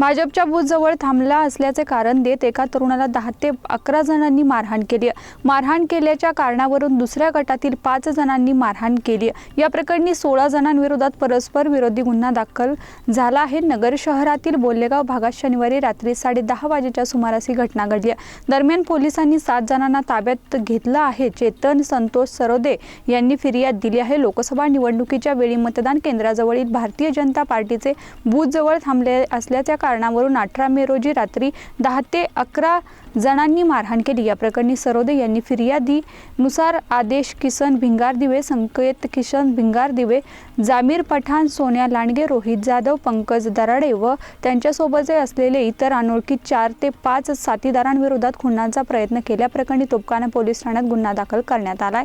भाजपच्या बूथजवळ थांबला असल्याचे कारण देत एका तरुणाला दहा ते अकरा जणांनी मारहाण केली मारहाण केल्याच्या कारणावरून दुसऱ्या गटातील पाच जणांनी मारहाण केली या प्रकरणी सोळा जणांविरोधात परस्पर विरोधी गुन्हा दाखल झाला आहे. नगर शहरातील बोल्लेगाव भागात शनिवारी रात्री साडे दहा वाजेच्या सुमारास ही घटना घडली दरम्यान पोलिसांनी सात जणांना ताब्यात घेतलं आहे. चेतन संतोष सरोदे यांनी फिर्याद दिली आहे. लोकसभा निवडणुकीच्या वेळी मतदान केंद्राजवळील भारतीय जनता पार्टीचे बूथजवळ थांबले असल्याच्या कारणावरून अठरा मे रोजी रात्री दहा ते अकरा जणांनी मारहाण केली. या प्रकरणी सरोदे यांनी फिर्यादीनुसार आदेश किसन भिंगार दिवे संकेत किशन भिंगार दिवे जामीर पठाण सोन्या लांडगे रोहित जाधव पंकज दराडे व त्यांच्यासोबतचे असलेले इतर अनोळखी चार ते पाच साथीदारांविरोधात खुनाचा प्रयत्न केल्याप्रकरणी तोपखाना पोलीस ठाण्यात गुन्हा दाखल करण्यात आलाय.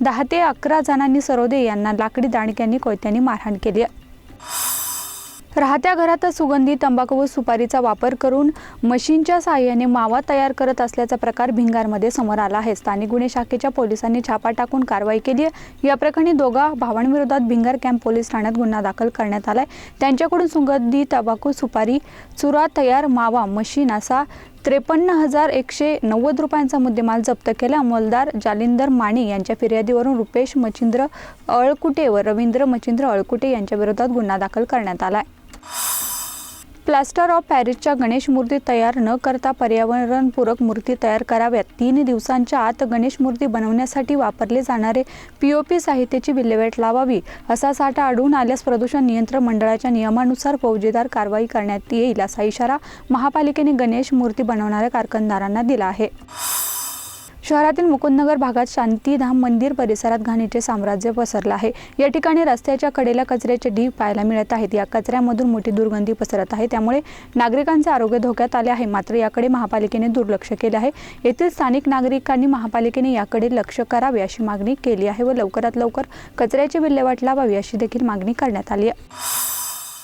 दहा ते अकरा जणांनी सरोदे यांना लाकडी दांडक्यांनी कोयत्यांनी मारहाण केली राहत्या घरातच सुगंधी तंबाखू व सुपारीचा वापर करून मशीनच्या साहाय्याने मावा तयार करत असल्याचा प्रकार भिंगारमध्ये समोर आला आहे. स्थानिक गुन्हे शाखेच्या पोलिसांनी छापा टाकून कारवाई केली आहे. या प्रकरणी दोघा भावांविरोधात भिंगार कॅम्प पोलीस ठाण्यात गुन्हा दाखल करण्यात आलाय. त्यांच्याकडून सुगंधी तंबाखू सुपारी चुरा तयार मावा मशीन असा त्रेपन्न हजार एकशे नव्वद रुपयांचा मुद्देमाल जप्त केला. अंमलदार जालिंदर माने यांच्या फिर्यादीवरून रुपेश मच्छिंद्र अळकुटे व रवींद्र मच्छिंद्र अळकुटे यांच्या विरोधात गुन्हा दाखल करण्यात आला आहे प्लास्टर ऑफ पॅरिसच्या गणेश मूर्ती तयार न करता पर्यावरणपूरक मूर्ती तयार कराव्यात. तीन दिवसांच्या आत गणेश मूर्ती बनवण्यासाठी वापरले जाणारे पीओपी साहित्याची विल्हेवाट लावावी असा साठा आढळून आल्यास प्रदूषण नियंत्रण मंडळाच्या नियमानुसार फौजेदार कारवाई करण्यात येईल असा इशारा महापालिकेने गणेश मूर्ती बनवणाऱ्या कारखानदारांना दिला आहे. शहरातील मुकुंदनगर भागात शांतीधाम मंदिर परिसरात घाणीचे साम्राज्य पसरलं आहे. या ठिकाणी रस्त्याच्या कडेला कचऱ्याचे ढीग पाहायला मिळत आहेत. या कचऱ्यामधून मोठी दुर्गंधी पसरत आहे. त्यामुळे नागरिकांचे आरोग्य धोक्यात आले आहे. मात्र याकडे महापालिकेने दुर्लक्ष केले आहे. येथील स्थानिक नागरिकांनी महापालिकेने याकडे लक्ष करावे अशी मागणी केली आहे व लवकरात लवकर कचऱ्याची विल्हेवाट लावावी अशी देखील मागणी करण्यात आली आहे.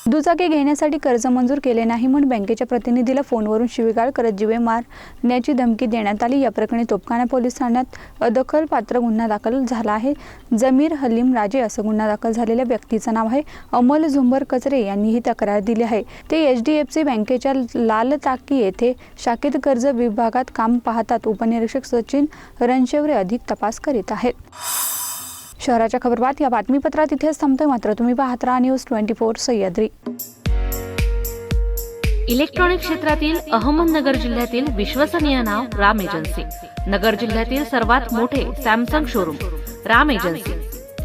दुचाकी घेण्यासाठी कर्ज मंजूर केले नाही म्हणून बँकेच्या प्रतिनिधीला फोनवरून शिवीगाळ करत जीवे मारण्याची धमकी देण्यात आली. या प्रकरणी तोपखाना पोलीस ठाण्यात अदखलपात्र गुन्हा दाखल झाला आहे. जमीर हलीम राजे असं गुन्हा दाखल झालेल्या व्यक्तीचं नाव आहे. अमोल झुंबर कचरे यांनी ही तक्रार दिली आहे. ते एच डी एफ सी बँकेच्या लालताकी येथे शाखेत कर्ज विभागात काम पाहतात. उपनिरीक्षक सचिन रणशेवरे अधिक तपास करीत आहेत. शहराच्या खबरबात या बातमीपत्रात इथेच थांबतोय. मात्र तुम्ही पाहत राहा news twenty four Sahyadri. Electronic क्षेत्रातील अहमदनगर जिल्ह्यातील विश्वसनीय नाव राम एजन्सी. नगर जिल्ह्यातील सर्वात मोठे सॅमसंग शोरूम राम एजन्सी.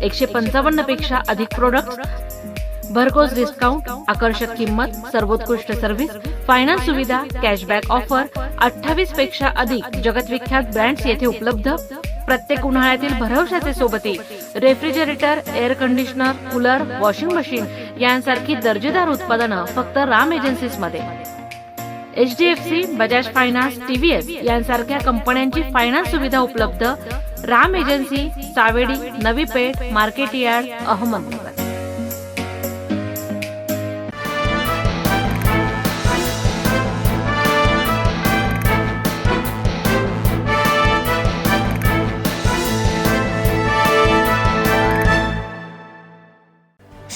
एकशे पंचावन्नपेक्षा अधिक प्रोडक्ट भरघोस डिस्काउंट आकर्षक किंमत सर्वोत्कृष्ट सर्व्हिस फायनान्स सुविधा कॅशबॅक ऑफर अठ्ठावीसपेक्षा अधिक जगतविख्यात ब्रँड्स येथे उपलब्ध. प्रत्येक उन्हाळ्यातील भरवशाचे सोबती refrigerator air conditioner cooler washing machine यांसारखी दर्जेदार उत्पादनं फक्त Ram एजन्सीजमध्ये. H D F C Bajaj finance TVS यांसारख्या कंपन्यांची फायनान्स सुविधा उपलब्ध Ram agency Savedi Navi Peth market yard Ahmednagar